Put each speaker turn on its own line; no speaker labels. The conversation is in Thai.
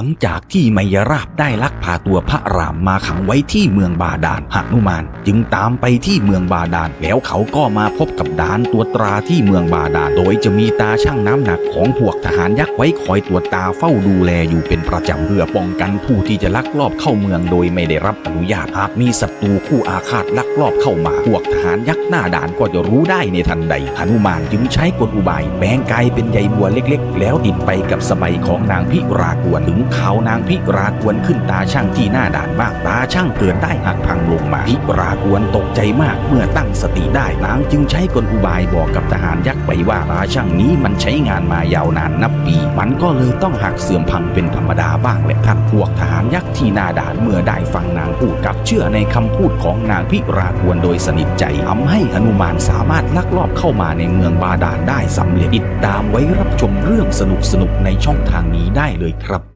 ลังจากที่ไมยราบได้ลักพาตัวพระรามมาขังไว้ที่เมืองบาดาลหนุมาน จึงตามไปที่เมืองบาดาลแล้วเขาก็มาพบกับดานตัวตราที่เมืองบาดาลโดยจะมีตาช่างน้ำหนักของพวกทหารยักษ์ไว้คอยตรวจตาเฝ้าดูแลอยู่เป็นประจำเพื่อป้องกันผู้ที่จะลักลอบเข้าเมืองโดยไม่ได้รับอนุญาตหากมีศัตรูคู่อาฆาตลักลอบเข้ามาพวกทหารยักษ์หน้าด่านก็จะรู้ได้ในทันใดหนุมานจึงใช้กลอุบายแปลงกายเป็นใยบัวเล็ก ๆ แล้วติดไปกับสบายของนางพิรากวนถึงเขานางพิรากวนขึ้นตาช่างที่หน้าด่านมากตาช่างเกิดได้หักพังลงมา พิรากวนตกใจมากเมื่อตั้งสติได้นางจึงใช้กลอุบายบอกกับทหารยักษ์ไปว่าตาช่างนี้มันใช้งานมายาวนานนับปี มันก็เลยต้องหักเสื่อมพังเป็นธรรมดาบ้างแหละครับพวกทหารยักษ์ที่หน้าด่านเมื่อได้ฟังนางพูดกับเชื่อในคำพูดของนางพิรากวนโดยสนิทใจทำให้หนุมานสามารถลักลอบเข้ามาในเมืองบาดาลได้สำเร็จติดตามไว้รับชมเรื่องสนุกๆในช่องทางนี้ได้เลยครับ